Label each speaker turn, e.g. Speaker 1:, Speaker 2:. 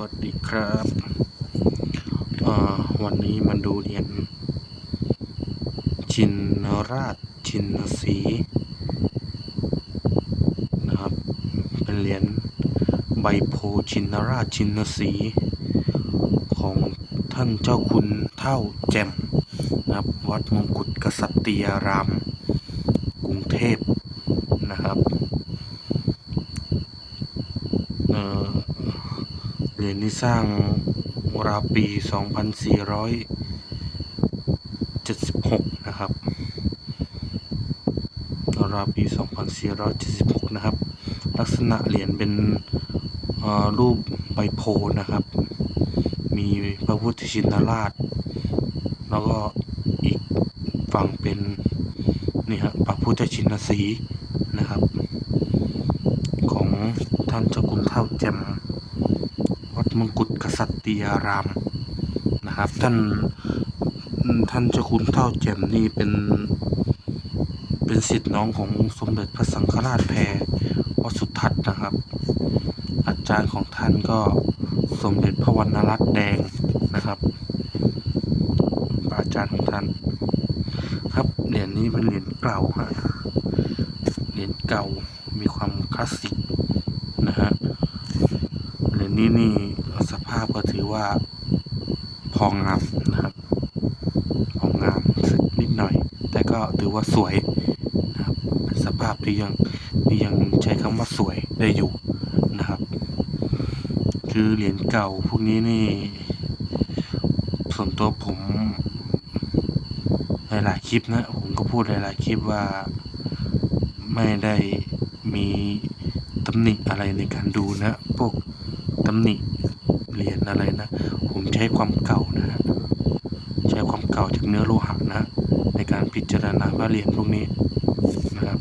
Speaker 1: วัสดีครับวันนี้มาดูเหรียญชินราชชินสีนะครับ เป็นเหรียญใบโพชินราชชินสีของท่านเจ้าคุณเท่าแจ่มนะครับ วัดมงกุฎกษัตริยาราม กรุงเทพนะครับเอ่อ เห รียญนี้สร้างราวปี 2476 นะครับราวปี 2476 นะครับ ลักษณะเหรียญเป็นรูปใบโพธิ์นะครับ มีพระพุทธชินราช แล้วก็อีกฝั่งเป็นนี่ฮะพระพุทธชินสีนะครับ ของท่านเจ้าคุณเท่าแจ่ม มงกุฎกษัตริยารามนะครับ ท่านท่านเจ้าคุณเท่าแจ่มนี่เป็นเป็นสิทธิ์น้องของสมเด็จพระสังฆราชแพรวสุทัศน์นะครับ อาจารย์ของท่านก็สมเด็จพระวรรณรัตน์แดงนะครับอาจารย์ของท่าน ครับเหรียญนี้เป็นเหรียญเก่าฮะเหรียญเก่ามีความคลาสสิกนะฮะ เหรียญนี้นี่สภาพ ก็ถือว่าพองงามนะครับ พองงามสึกนิดหน่อย แต่ก็ถือว่าสวยนะครับเป็นสภาพที่ยังที่ยังใช้คำว่าสวยได้อยู่นะครับ คือเหรียญเก่าพวกนี้นี่ ส่วนตัวผมหลายๆคลิปนะผมก็พูดหลายๆคลิปว่าไม่ได้มีตำหนิอะไรในการดูนะ พวกตำหนิ เหรียญอะไรนะ ผมใช้ความเก่านะฮะใช้ความเก่าจากเนื้อโลหะนะ ในการพิจารณาว่าเหรียญพวกนี้นะครับ